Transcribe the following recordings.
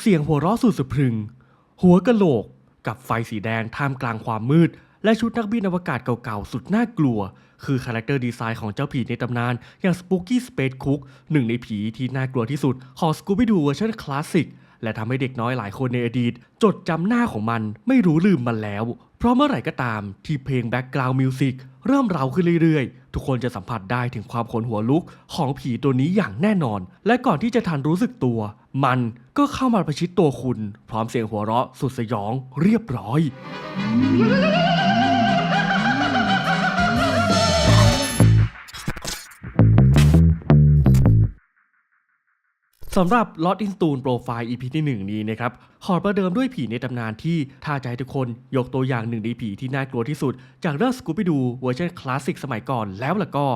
เสียงหัวเราะสุดสะพรึง หัวกะโหลก กับไฟสีแดงท่ามกลางความมืด และชุดนักบินอวกาศเก่าๆ สุดน่ากลัว คือคาแรคเตอร์ดีไซน์ของเจ้าผีในตำนาน อย่างสปูกี้สเปซคุกหนึ่งในผีที่น่ากลัวที่สุด ของสกูบิดูเวอร์ชันคลาสสิกและทำให้เด็กน้อยหลายคนในอดีต จดจำหน้าของมันไม่รู้ลืมมันแล้ว เพราะเมื่อไหร่ก็ตามที่เพลงแบ็กกราวน์มิวสิกเริ่มเร้าขึ้นเรื่อยๆ ทุกคนจะสัมผัสได้ถึงความขนหัวลุกของผีตัวนี้อย่างแน่นอน และก่อนที่จะทันรู้สึกตัว มันก็เข้ามาประชิดตัวคุณ พร้อมเสียงหัวเราะสุดสยองเรียบร้อย สำหรับ Lost in Stone Profile EP ที่ 1 นี้นะครับ ขอประเดิมด้วยผีในตำนานที่ถ้าให้ทุกคนยกตัวอย่างหนึ่งในผีที่น่ากลัวที่สุด จากเรื่อง Scooby-Doo เวอร์ชันคลาสสิกสมัยก่อนแล้วล่ะก็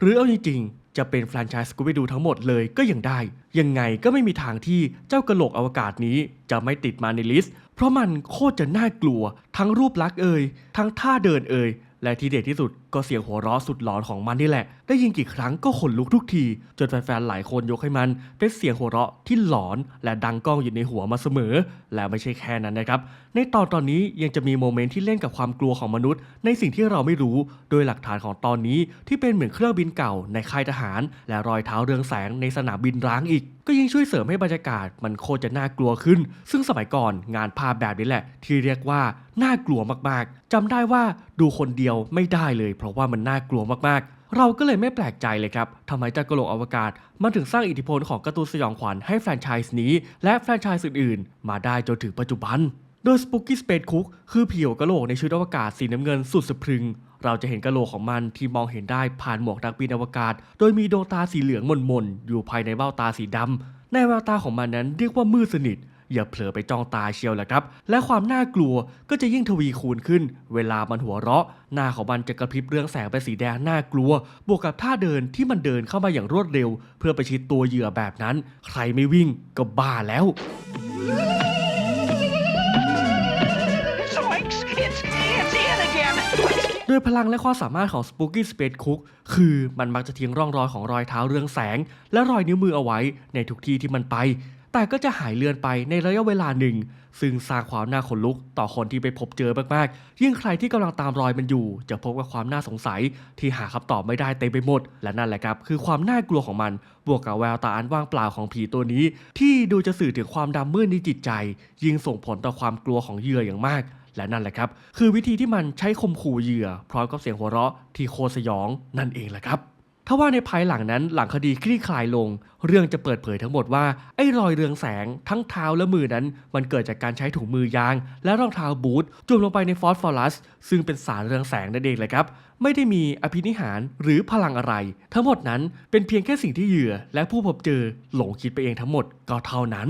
หรือเอาจริงๆ จะเป็นแฟรนไชส์ Scooby-Doo ทั้งหมดเลยก็ยังได้ ยังไงก็ไม่มีทางที่เจ้ากระโหลกอวกาศนี้จะไม่ติดมาในลิสต์ เพราะมันโคตรจะน่ากลัว ทั้งรูปลักษณ์เอ่ยทั้งท่าเดินเอ่ยและที่เด็ดที่สุดก็เสียงหัวเราะสุดหลอนของมันนี่แหละได้ยินกี่ครั้งก็ขนลุกทุกที จนแฟนๆหลายคนยกให้มันเป็นเสียงหัวเราะที่หลอนและดังก้องอยู่ในหัวมาเสมอ และไม่ใช่แค่นั้นนะครับ ในตอนตอนนี้ยังจะมีโมเมนต์ที่เล่นกับความกลัวของมนุษย์ ในสิ่งที่เราไม่รู้ โดยหลักฐานของตอนนี้ที่เป็นเหมือนเครื่องบินเก่าในค่ายทหาร และรอยเท้าเรืองแสงในสนามบินร้างอีก ก็ยิ่งช่วยเสริมให้บรรยากาศมันโคตรจะน่ากลัวขึ้น ซึ่งสมัยก่อนงานภาพแบบนี้แหละ ที่เรียกว่าน่ากลัวมากๆจำได้ว่าดูคนเดียวไม่ได้เลย เพราะว่ามันน่ากลัวมากๆ เราก็เลยไม่แปลกใจเลยครับทำไมเจ้ากระโหลกอวกาศ มันถึงสร้างอิทธิพลของการ์ตูนสยองขวัญให้แฟรนไชส์นี้ และแฟรนไชส์อื่นๆ มาได้จนถึงปัจจุบัน โดย Spooky Space Cook คือผิวกะโหลกในชุดอวกาศสีน้ำเงินสุดสะพรึง เราจะเห็นกะโหลกของมันที่มองเห็นได้ผ่านหมวกนักบินอวกาศ โดยมีดวงตาสีเหลืองมนๆอยู่ภายในเบ้าตาสีดำในแววตาของมันนั้นเรียกว่ามืดสนิท อย่าเผลอไปจ้องตาเชียวแหละครับ และความน่ากลัวก็จะยิ่งทวีคูณขึ้น เวลามันหัวเราะ หน้าของมันจะกระพริบเรืองแสงเป็นสีแดงน่ากลัว บวกกับท่าเดินที่มันเดินเข้ามาอย่างรวดเร็ว เพื่อไปชิดตัวเหยื่อแบบนั้น ใครไม่วิ่งก็บ้าแล้ว Zoinks! It's it's Ian again. ด้วยพลังและความสามารถของ Spooky Space Cook คือมันมักจะทิ้งร่องรอยของรอยเท้าเรืองแสง และรอยนิ้วมือเอาไว้ในทุกที่ที่มันไป แต่ก็จะหายเลือนไปในระยะเวลาหนึ่ง ซึ่งสร้างความน่าขนลุกต่อคนที่ไปพบเจอมากๆ ยิ่งใครที่กำลังตามรอยมันอยู่ จะพบกับความน่าสงสัย ที่หาคำตอบไม่ได้เต็มไปหมด และนั่นแหละครับคือความน่ากลัวของมัน บวกกับแววตาอันว่างเปล่าของผีตัวนี้ ที่ดูจะสื่อถึงความดำมืดในจิตใจ ยิ่งส่งผลต่อความกลัวของเหยื่ออย่างมากและนั่นแหละครับ คือวิธีที่มันใช้ข่มขู่เหยื่อ พร้อมกับเสียงหัวเราะที่โคตรสยองนั่นเองแหละครับ ถ้าว่าในภายหลังนั้นหลังคดีคลี่คลายลง เรื่องจะเปิดเผยทั้งหมดว่าไอ้รอยเรืองแสงทั้งเท้าและมือนั้น มันเกิดจากการใช้ถุงมือยาง และรองเท้าบูทจุ่มลงไปในฟอสฟอรัส ซึ่งเป็นสารเรืองแสงนั่นเองเลยครับ ไม่ได้มีอภินิหารหรือพลังอะไร ทั้งหมดนั้นเป็นเพียงแค่สิ่งที่เหยื่อ และผู้พบเจอหลงคิดไปเองทั้งหมดก็เท่านั้น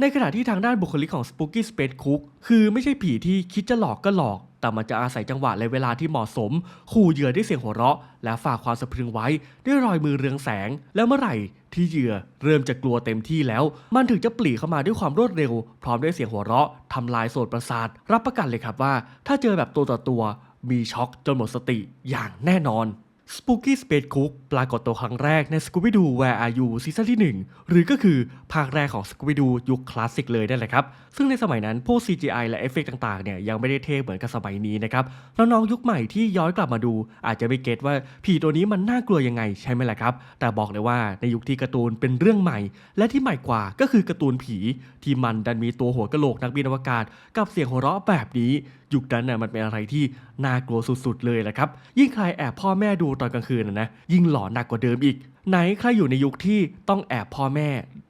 ในขณะที่ทางด้านบุคลิกของ Spooky Space Cook คือไม่ใช่ผีที่คิดจะหลอกก็หลอก แต่มันจะอาศัยจังหวะและเวลาที่เหมาะสม ขู่เหยื่อด้วยเสียงหัวเราะ และฝากความสะพรึงไว้ด้วยรอยมือเรืองแสง แล้วเมื่อไหร่ที่เหยื่อเริ่มจะกลัวเต็มที่แล้ว มันถึงจะปลีเข้ามาด้วยความรวดเร็ว พร้อมด้วยเสียงหัวเราะทำลายโสตประสาท รับประกันเลยครับว่า ถ้าเจอแบบตัวต่อตัว มีช็อกจนหมดสติอย่างแน่นอน Spooky Space Cook ปรากฏตัวครั้งแรกใน Scooby-Doo Where Are You ซีซั่นที่ 1 หรือก็คือภาคแรกของ Scooby-Doo ยุคคลาสสิกเลยนั่นแหละครับ ซึ่งในสมัยนั้นพวก CGI และเอฟเฟกต์ต่างๆเนี่ยยังไม่ได้เท่เหมือนกับสมัยนี้นะครับ น้องๆยุคใหม่ที่ย้อนกลับมาดู อาจจะไม่เก็ตว่าผีตัวนี้มันน่ากลัวยังไงใช่ไหมล่ะครับ แต่บอกเลยว่าในยุคที่การ์ตูนเป็นเรื่องใหม่ และที่ใหม่กว่าก็คือการ์ตูนผี ที่มันดันมีตัวหัวกะโหลกนักบินอวกาศ กับเสียงหัวเราะแบบนี้ยุคนั้นน่ะมันเป็นอะไรที่น่ากลัวสุดๆเลยแหละครับ ยิ่งใครแอบพ่อแม่ดูตอนกลางคืนนะยิ่งหลอนหนักกว่าเดิมอีก ไหนใครอยู่ในยุคที่ต้องแอบพ่อแม่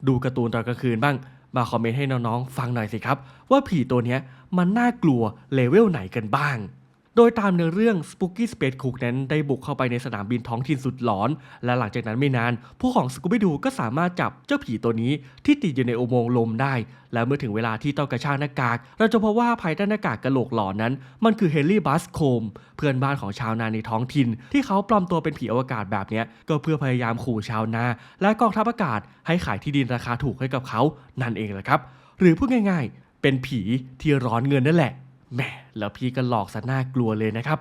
ดูการ์ตูนตอนกลางคืนบ้างมาคอมเมนต์ให้น้องๆฟังหน่อยสิครับ ว่าผีตัวนี้มันน่ากลัวเลเวลไหนกันบ้าง โดยตามเนื้อเรื่อง Spooky Space Cook นั้นได้บุกเข้าไปในสนามบินท้องถิ่นสุดหลอน และหลังจากนั้นไม่นานพวกของ Scooby-Doo ก็สามารถจับเจ้าผีตัวนี้ที่ติดอยู่ในอุโมงค์ลมได้ และเมื่อถึงเวลาที่ต้องกระชากหน้ากาก เราจะพบว่าภายใต้หน้ากากกระโหลกหลอนนั้น มันคือเฮนรี่บัสโคม เพื่อนบ้านของชาวนาในท้องถิ่น ที่เขาปลอมตัวเป็นผีอวกาศแบบนี้ก็เพื่อพยายามขู่ชาวนา และกองทัพอากาศให้ขายที่ดินราคาถูกให้กับเขานั่นเองแหละครับ หรือพูดง่าย ๆ เป็นผีที่ร้อนเงินนั่นแหละ แหมแล้วพี่ก็หลอกซะน่ากลัวเลยนะครับ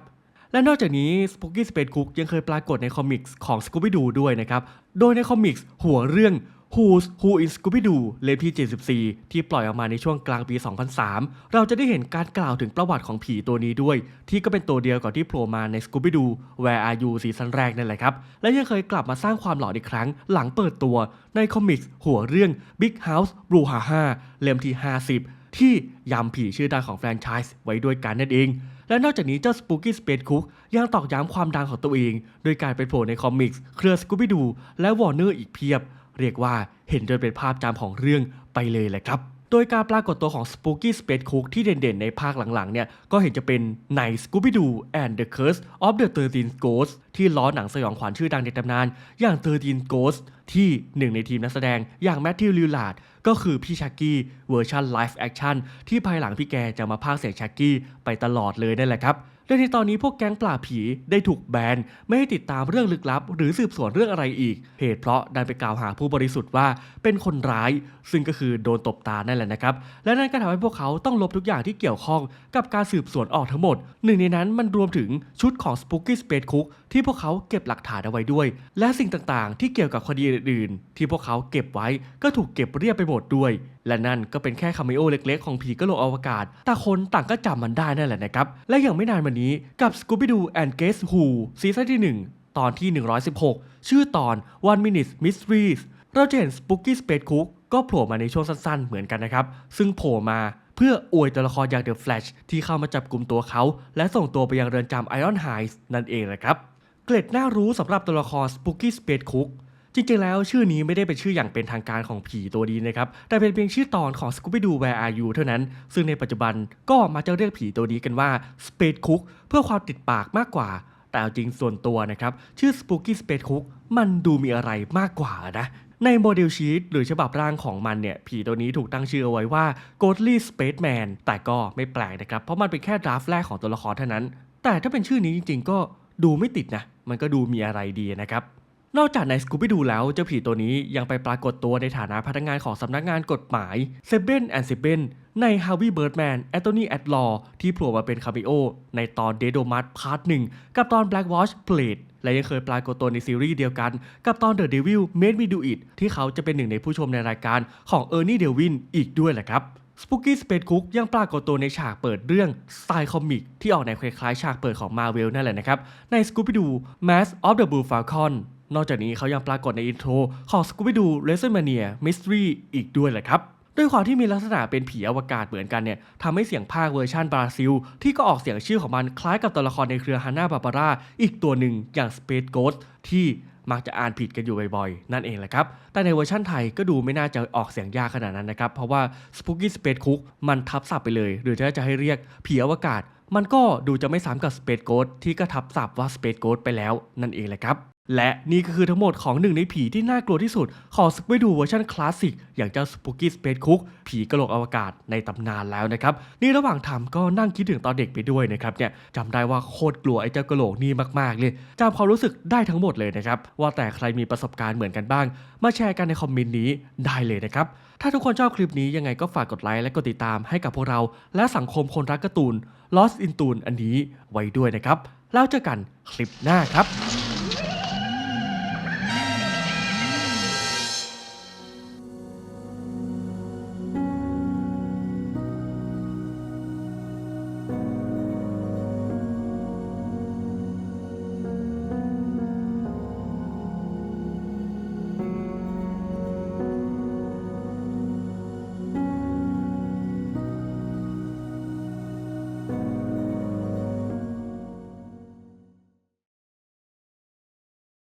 และนอกจากนี้ Spooky Space Cook ยังเคยปรากฏในคอมิกส์ของ Scooby-Doo ด้วยนะครับ โดยในคอมิกส์หัวเรื่อง Who's Who in Scooby-Doo เล่มที่ 74 ที่ปล่อยออกมาในช่วงกลางปี 2003 เราจะได้เห็นการกล่าวถึงประวัติของผีตัวนี้ด้วย ที่ก็เป็นตัวเดียวกับที่โผล่มาใน Scooby-Doo Where Are You ซีซั่นแรกนั่นแหละครับ และยังเคยกลับมาสร้างความหลอนอีกครั้งหลังเปิดตัวในคอมิกส์หัวเรื่อง Big House Brouhaha เล่มที่ 50 ที่ย้ำผีชื่อดังของแฟรนไชส์ไว้ด้วยกันนั่นเอง และนอกจากนี้เจ้า Spooky Space Cook ยังตอกย้ำความดังของตัวเอง โดยการไปโผล่ในคอมิกส์เครือ Scooby-Doo และ Warner อีกเพียบ เรียกว่าเห็นจนเป็นภาพจำของเรื่องไปเลยแหละครับ โดยการปรากฏตัวของ Spooky Space Cook ที่เด่นๆ ในภาคหลังๆ เนี่ย ก็เห็นจะเป็นใน Scooby-Doo and the Curse of the 13 Ghosts ที่ล้อหนังสยองขวัญชื่อดังในตำนาน อย่าง 13 Ghosts ที่หนึ่งในทีมนักแสดงอย่างแมทธิวลิลลาร์ดก็คือพี่ชักกี้เวอร์ชันไลฟ์แอคชั่นที่ภายหลังพี่แกจะมาพากเสียงชักกี้ไปตลอดเลยนั่นแหละครับ และในตอนนี้พวกแก๊งปราบผีได้ถูกแบนไม่ให้ติดตามเรื่องลึกลับ หรือสืบสวนเรื่องอะไรอีก เหตุเพราะดันไปกล่าวหาผู้บริสุทธิ์ว่าเป็นคนร้าย ซึ่งก็คือโดนตบตานั่นแหละนะครับ และนั่นก็ทำให้พวกเขาต้องลบทุกอย่างที่เกี่ยวข้องกับการสืบสวนออกทั้งหมด หนึ่งในนั้นมันรวมถึงชุดของ Spooky Space Cook ที่พวกเขาเก็บหลักฐานเอาไว้ด้วย และสิ่งต่างๆ ที่เกี่ยวกับคดีอื่นๆ ที่พวกเขาเก็บไว้ก็ถูกเก็บเรียบไปหมดด้วย และนั่นก็เป็นแค่คาเมโอเล็กๆ ของผีกะโหลกอวกาศ แต่คนต่างก็จำมันได้นั่นแหละนะครับ และอย่างไม่นานมานี้กับ Scooby-Doo and Guess Who ซีซั่นที่ 1 ตอนที่ 116 ชื่อตอน One Minute Mysteries เราจะเห็น Spooky Space Cook ก็โผล่มาในช่วงสั้นๆ เหมือนกันนะครับ ซึ่งโผล่มาเพื่ออวยตัวละครอย่าง The Flash ที่เข้ามาจับกลุ่มตัวเขา และส่งตัวไปยังเรือนจำ Iron Heights นั่นเองนะครับ เกร็ดน่ารู้สำหรับตัวละคร Spooky Space Cook จริงๆแล้วชื่อนี้ไม่ได้เป็นชื่ออย่างเป็นทางการของผีตัวนี้นะครับ แต่เป็นเพียงชื่อตอนของ Scooby-Doo Where Are You เท่านั้น ซึ่งในปัจจุบันก็มาจะเรียกผีตัวนี้กันว่า Space Cook เพื่อความติดปากมากกว่า แต่เอาจริงส่วนตัวนะครับ ชื่อ Spooky Space Cook มันดูมีอะไรมากกว่านะในโมเดลชีตหรือฉบับร่างของมันเนี่ย ผีตัวนี้ถูกตั้งชื่อเอาไว้ว่า Ghostly Spaceman แต่ก็ไม่แปลกนะครับ เพราะมันเป็นแค่ดราฟแรกของตัวละครเท่านั้น แต่ถ้าเป็นชื่อนี้จริงๆ ก็ดูไม่ติดนะ มันก็ดูมีอะไรดีนะครับ นอกจากใน Scooby-Doo แล้วเจ้าผีตัวนี้ยังไปปรากฏตัวในฐานะพนักงานของสำนักงานกฎหมาย s e b e n and s e b e n ใน Harvey Birdman Anthony at Law ที่โผล่มาเป็นคาเมโอในตอน d e d o m a t Part 1 กับตอน Black Watch Plate และยังเคยปรากฏตัวในซีรีส์เดียวกัน กับตอน The Devil Made Me Do It ที่เขาจะเป็นหนึ่งในผู้ชมในรายการของ Ernie Delvin อีกด้วยแหละครับ Spooky Space Cook ยังปรากฏตัวในฉากเปิดเรื่องสไตล์คอมิกที่ออกแนคล้ายๆฉากเปิดของ Marvel นั่นแหละนะครับใน Scooby-Doo Mask of the Blue Falcon นอกจากนี้เขายังปรากฏในอินโทรของ Scooby-Doo WrestleMania Mystery อีกด้วยแหละครับด้วยความที่มีลักษณะเป็นผีอวกาศเหมือนกันเนี่ยทำให้เสียงภาคเวอร์ชันบราซิล ที่ก็ออกเสียงชื่อของมันคล้ายกับตัวละครในเครือฮาน่าบาบาร่าอีกตัวหนึ่งอย่าง Space Ghost ที่มักจะอ่านผิดกันอยู่บ่อยๆ นั่นเองแหละครับ แต่ในเวอร์ชันไทยก็ดูไม่น่าจะออกเสียงยากขนาดนั้นนะครับ เพราะว่า Spooky Space Cook มันทับศัพท์ไปเลย หรือถ้าจะให้เรียกผีอวกาศ มันก็ดูจะไม่ซ้ำกับ Space Ghost ที่ก็ทับศัพท์ว่า Space Ghost ไปแล้วนั่นเองแหละครับ และนี่ก็คือทั้งหมดของหนึ่งในผีที่น่ากลัวที่สุด ของ Scooby-Doo เวอร์ชันคลาสสิกอย่างเจ้า Spooky Space Cook ผีกระโหลกอวกาศในตำนานแล้วนะครับ นี่ระหว่างทำก็นั่งคิดถึงตอนเด็กไปด้วยนะครับเนี่ยจำได้ว่าโคตรกลัวไอ้เจ้ากระโหลกนี่มากๆเลยจำความรู้สึกได้ทั้งหมดเลยนะครับ ว่าแต่ใครมีประสบการณ์เหมือนกันบ้าง มาแชร์กันในคอมเมนต์นี้ได้เลยนะครับถ้าทุกคนชอบคลิปนี้ยังไงก็ฝากกดไลค์และกดติดตามให้กับพวกเรา และสังคมคนรักการ์ตูน Lost in Toon อันนี้ไว้ด้วยนะครับแล้วเจอกันคลิปหน้าครับ